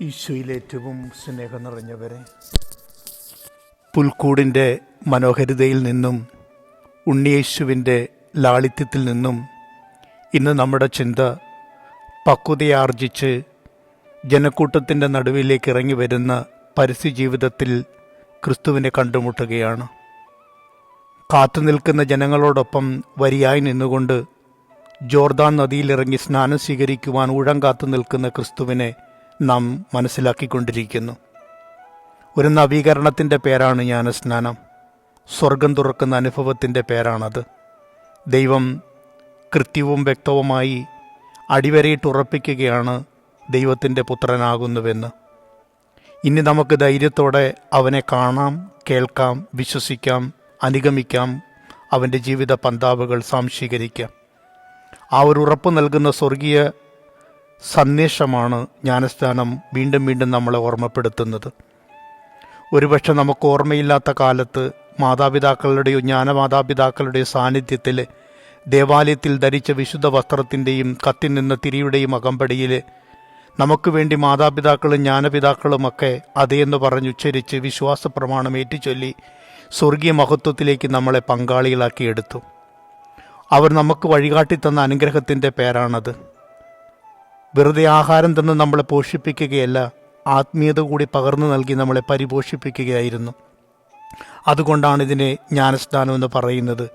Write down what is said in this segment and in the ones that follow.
ഈശോയിൽ ഏറ്റവും സ്നേഹം നിറഞ്ഞവരെ പുൽക്കൂടിന്റെ മനോഹരിതയിൽ നിന്നും ഉണ്ണിയേശുവിന്റെ ലാളിത്യത്തിൽ നിന്നും ഇന്ന് നമ്മുടെ ചിന്ത പക്വതയാർജിച്ച് ജനക്കൂട്ടത്തിന്റെ നടുവിലേക്ക് ഇറങ്ങി വരുന്ന പരസ്യ ജീവിതത്തിൽ ക്രിസ്തുവിനെ കണ്ടുമുട്ടുകയാണ്. കാത്തു നിൽക്കുന്ന ജനങ്ങളോടൊപ്പം വരിയായി നിന്നുകൊണ്ട് ജോർദാൻ നദിയിലിറങ്ങി സ്നാനം സ്വീകരിക്കുവാൻ ഊഴം കാത്തു നിൽക്കുന്ന ക്രിസ്തുവിനെ നാം മനസ്സിലാക്കിക്കൊണ്ടിരിക്കുന്നു. ഒരു നവീകരണത്തിന്റെ പേരാണ് ജ്ഞാനസ്നാനം. സ്വർഗം തുറക്കുന്ന അനുഭവത്തിന്റെ പേരാണത്. ദൈവം കൃത്യവും വ്യക്തവുമായി അടിവരയിട്ടുറപ്പിക്കുകയാണ് ദൈവത്തിന്റെ പുത്രനാകുന്നുവെന്ന്. ഇനി നമുക്ക് ധൈര്യത്തോടെ അവനെ കാണാം കേൾക്കാം വിശ്വസിക്കാം അനുഗമിക്കാം അവന്റെ ജീവിത പന്താവുകൾ സാംശീകരിക്കാം ആ ഒരു ഉറപ്പ് നൽകുന്ന സ്വർഗീയ സന്ദേശമാണ് ജ്ഞാനസ്ഥാനം വീണ്ടും വീണ്ടും നമ്മളെ ഓർമ്മപ്പെടുത്തുന്നത്. ഒരുപക്ഷെ നമുക്ക് ഓർമ്മയില്ലാത്ത കാലത്ത് മാതാപിതാക്കളുടെയോ ജ്ഞാനമാതാപിതാക്കളുടെയോ സാന്നിധ്യത്തിൽ ദേവാലയത്തിൽ ധരിച്ച വിശുദ്ധ വസ്ത്രത്തിന്റെയും കത്തിനിന്ന തിരിയുടെയും അകമ്പടിയിൽ നമുക്ക് വേണ്ടി മാതാപിതാക്കളും ജ്ഞാനപിതാക്കളുമൊക്കെ പറഞ്ഞു ഉച്ചരിച്ച് വിശ്വാസ പ്രമാണം ഏറ്റുചൊല്ലി സ്വർഗീയ മഹത്വത്തിലേക്ക് നമ്മളെ പങ്കാളികളാക്കിയെടുത്തു. അവർ നമുക്ക് വഴികാട്ടി തന്ന അനുഗ്രഹത്തിന്റെ പേരാണത്. വെറുതെ ആഹാരം തന്ന് നമ്മളെ പോഷിപ്പിക്കുകയല്ല ആത്മീയത കൂടി പകർന്നു നൽകി നമ്മളെ പരിപോഷിപ്പിക്കുകയായിരുന്നു. അതുകൊണ്ടാണ് ഇതിനെ ജ്ഞാനസ്നാനം എന്ന് പറയുന്നത്.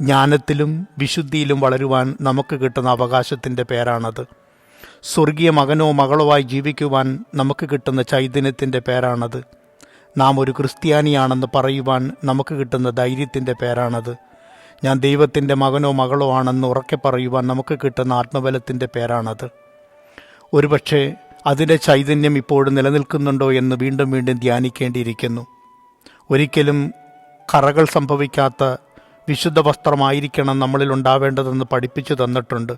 ജ്ഞാനത്തിലും വിശുദ്ധിയിലും വളരുവാൻ നമുക്ക് കിട്ടുന്ന അവകാശത്തിന്റെ പേരാണത്. സ്വർഗീയ മകനോ മകളോ ആയി ജീവിക്കുവാൻ നമുക്ക് കിട്ടുന്ന ചൈതന്യത്തിന്റെ പേരാണത്. നാം ഒരു ക്രിസ്ത്യാനിയാണെന്ന് പറയുവാൻ നമുക്ക് കിട്ടുന്ന ധൈര്യത്തിന്റെ പേരാണത്. ഞാൻ ദൈവത്തിന്റെ മകനോ മകളോ ആണെന്ന് ഉറക്കെ പറയുവാൻ നമുക്ക് കിട്ടുന്ന ആത്മബലത്തിന്റെ പേരാണത്. ഒരുപക്ഷെ അതിന്റെ ചൈതന്യം ഇപ്പോഴും നിലനിൽക്കുന്നുണ്ടോ എന്ന് വീണ്ടും വീണ്ടും ധ്യാനിക്കേണ്ടിയിരിക്കുന്നു. ഒരിക്കലും കറകൾ സംഭവിക്കാത്ത വിശുദ്ധ വസ്ത്രമായിരിക്കണം നമ്മളിൽ ഉണ്ടാവേണ്ടതെന്ന് പഠിപ്പിച്ചു തന്നിട്ടുണ്ട്.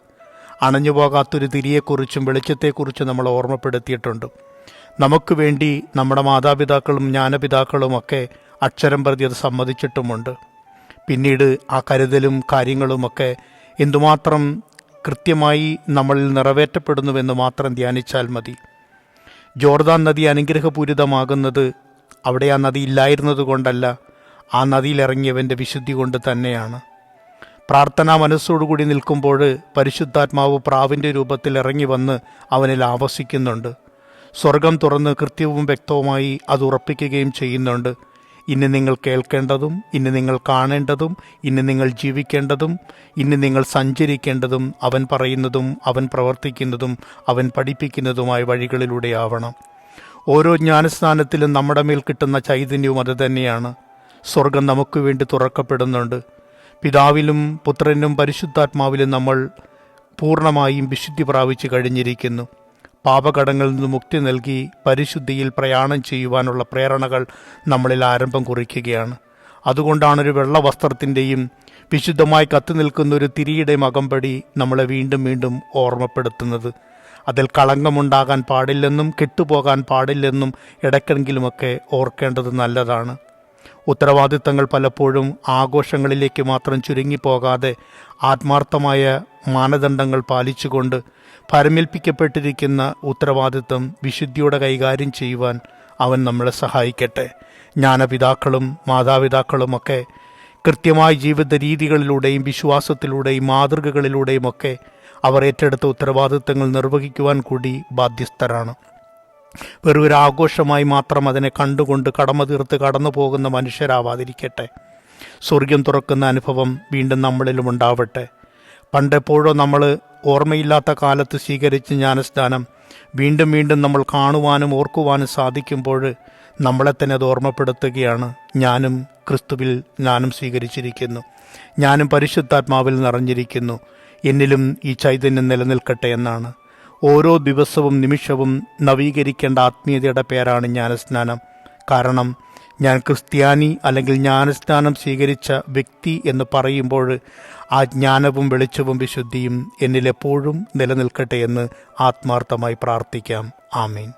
അണഞ്ഞു പോകാത്തൊരു തിരിയെക്കുറിച്ചും വെളിച്ചത്തെക്കുറിച്ചും നമ്മൾ ഓർമ്മപ്പെടുത്തിയിട്ടുണ്ട്. നമുക്ക് വേണ്ടി നമ്മുടെ മാതാപിതാക്കളും ജ്ഞാനപിതാക്കളുമൊക്കെ അക്ഷരം പ്രതി അത് സമ്മതിച്ചിട്ടുമുണ്ട്. പിന്നീട് ആ കരുതലും കാര്യങ്ങളുമൊക്കെ എന്തുമാത്രം കൃത്യമായി നമ്മളിൽ നിറവേറ്റപ്പെടുന്നുവെന്ന് മാത്രം ധ്യാനിച്ചാൽ മതി. ജോർദാൻ നദി അനുഗ്രഹപൂരിതമാകുന്നത് അവിടെ ആ നദി ഇല്ലായിരുന്നത് കൊണ്ടല്ല ആ നദിയിലിറങ്ങിയവന്റെ വിശുദ്ധി കൊണ്ട് തന്നെയാണ്. പ്രാർത്ഥനാ മനസ്സോടുകൂടി നിൽക്കുമ്പോൾ പരിശുദ്ധാത്മാവ് പ്രാവിന്റെ രൂപത്തിൽ ഇറങ്ങി വന്ന് അവനിൽ ആവസിക്കുന്നുണ്ട്. സ്വർഗം തുറന്ന് കൃത്യവും വ്യക്തവുമായി അത് ഉറപ്പിക്കുകയും ചെയ്യുന്നുണ്ട്. ഇന്ന് നിങ്ങൾ കേൾക്കേണ്ടതും ഇന്ന് നിങ്ങൾ കാണേണ്ടതും ഇന്ന് നിങ്ങൾ ജീവിക്കേണ്ടതും ഇന്ന് നിങ്ങൾ സഞ്ചരിക്കേണ്ടതും അവൻ പറയുന്നതും അവൻ പ്രവർത്തിക്കുന്നതും അവൻ പഠിപ്പിക്കുന്നതുമായ വഴികളിലൂടെയാവണം ഓരോ ജ്ഞാനസ്നാനത്തിലും നമ്മുടെ മേൽ കിട്ടുന്ന ചൈതന്യവും അത് തന്നെയാണ്. സ്വർഗം നമുക്ക് വേണ്ടി തുറക്കപ്പെടുന്നുണ്ട്. പിതാവിലും പുത്രനും പരിശുദ്ധാത്മാവിലും നമ്മൾ പൂർണമായും വിശുദ്ധി പ്രാപിച്ചു കഴിഞ്ഞിരിക്കുന്നു. പാപകടങ്ങളിൽ നിന്ന് മുക്തി നൽകി പരിശുദ്ധിയിൽ പ്രയാണം ചെയ്യുവാനുള്ള പ്രേരണകൾ നമ്മളിൽ ആരംഭം കുറിക്കുകയാണ്. അതുകൊണ്ടാണ് ഒരു വെള്ള വസ്ത്രത്തിന്റെയും വിശുദ്ധമായി കത്തി നിൽക്കുന്ന ഒരു തിരിയുടെ അകമ്പടി നമ്മളെ വീണ്ടും വീണ്ടും ഓർമ്മപ്പെടുത്തുന്നത്. അതിൽ കളങ്കമുണ്ടാകാൻ പാടില്ലെന്നും കെട്ടുപോകാൻ പാടില്ലെന്നും ഇടയ്ക്കെങ്കിലുമൊക്കെ ഓർക്കേണ്ടത് നല്ലതാണ്. ഉത്തരവാദിത്തങ്ങൾ പലപ്പോഴും ആഘോഷങ്ങളിലേക്ക് മാത്രം ചുരുങ്ങിപ്പോകാതെ ആത്മാർത്ഥമായ മാനദണ്ഡങ്ങൾ പാലിച്ചുകൊണ്ട് പരമേൽപ്പിക്കപ്പെട്ടിരിക്കുന്ന ഉത്തരവാദിത്തം വിശുദ്ധിയോടെ കൈകാര്യം ചെയ്യുവാൻ അവൻ നമ്മളെ സഹായിക്കട്ടെ. ജ്ഞാനപിതാക്കളും മാതാപിതാക്കളുമൊക്കെ കൃത്യമായ ജീവിത രീതികളിലൂടെയും വിശ്വാസത്തിലൂടെയും മാതൃകകളിലൂടെയുമൊക്കെ അവർ ഏറ്റെടുത്ത ഉത്തരവാദിത്തങ്ങൾ നിർവഹിക്കുവാൻ കൂടി ബാധ്യസ്ഥരാണ്. വെറും ഒരു ആഘോഷമായി മാത്രം അതിനെ കണ്ടുകൊണ്ട് കടമ തീർത്ത് കടന്നു പോകുന്ന മനുഷ്യരാവാതിരിക്കട്ടെ. സ്വർഗം തുറക്കുന്ന അനുഭവം വീണ്ടും നമ്മളിലും ഉണ്ടാവട്ടെ. പണ്ടെപ്പോഴോ നമ്മൾ ഓർമ്മയില്ലാത്ത കാലത്ത് സ്വീകരിച്ച ജ്ഞാനസ്ഥാനം വീണ്ടും വീണ്ടും നമ്മൾ കാണുവാനും ഓർക്കുവാനും സാധിക്കുമ്പോൾ നമ്മളെ തന്നെ അത് ഓർമ്മപ്പെടുത്തുകയാണ്. ഞാനും ക്രിസ്തുവിൽ ജ്ഞാനം സ്വീകരിച്ചിരിക്കുന്നു. ഞാനും പരിശുദ്ധാത്മാവിൽ നിറഞ്ഞിരിക്കുന്നു. എന്നിലും ഈ ചൈതന്യം നിലനിൽക്കട്ടെ എന്നാണ്. ഓരോ ദിവസവും നിമിഷവും നവീകരിക്കേണ്ട ആത്മീയതയുടെ പേരാണ് ജ്ഞാനസ്നാനം. കാരണം ഞാൻ ക്രിസ്ത്യാനി അല്ലെങ്കിൽ ജ്ഞാനസ്നാനം സ്വീകരിച്ച വ്യക്തി എന്ന് പറയുമ്പോൾ ആ ജ്ഞാനവും വെളിച്ചവും വിശുദ്ധിയും എന്നിലെപ്പോഴും നിലനിൽക്കട്ടെ എന്ന് ആത്മാർത്ഥമായി പ്രാർത്ഥിക്കാം. ആമീൻ.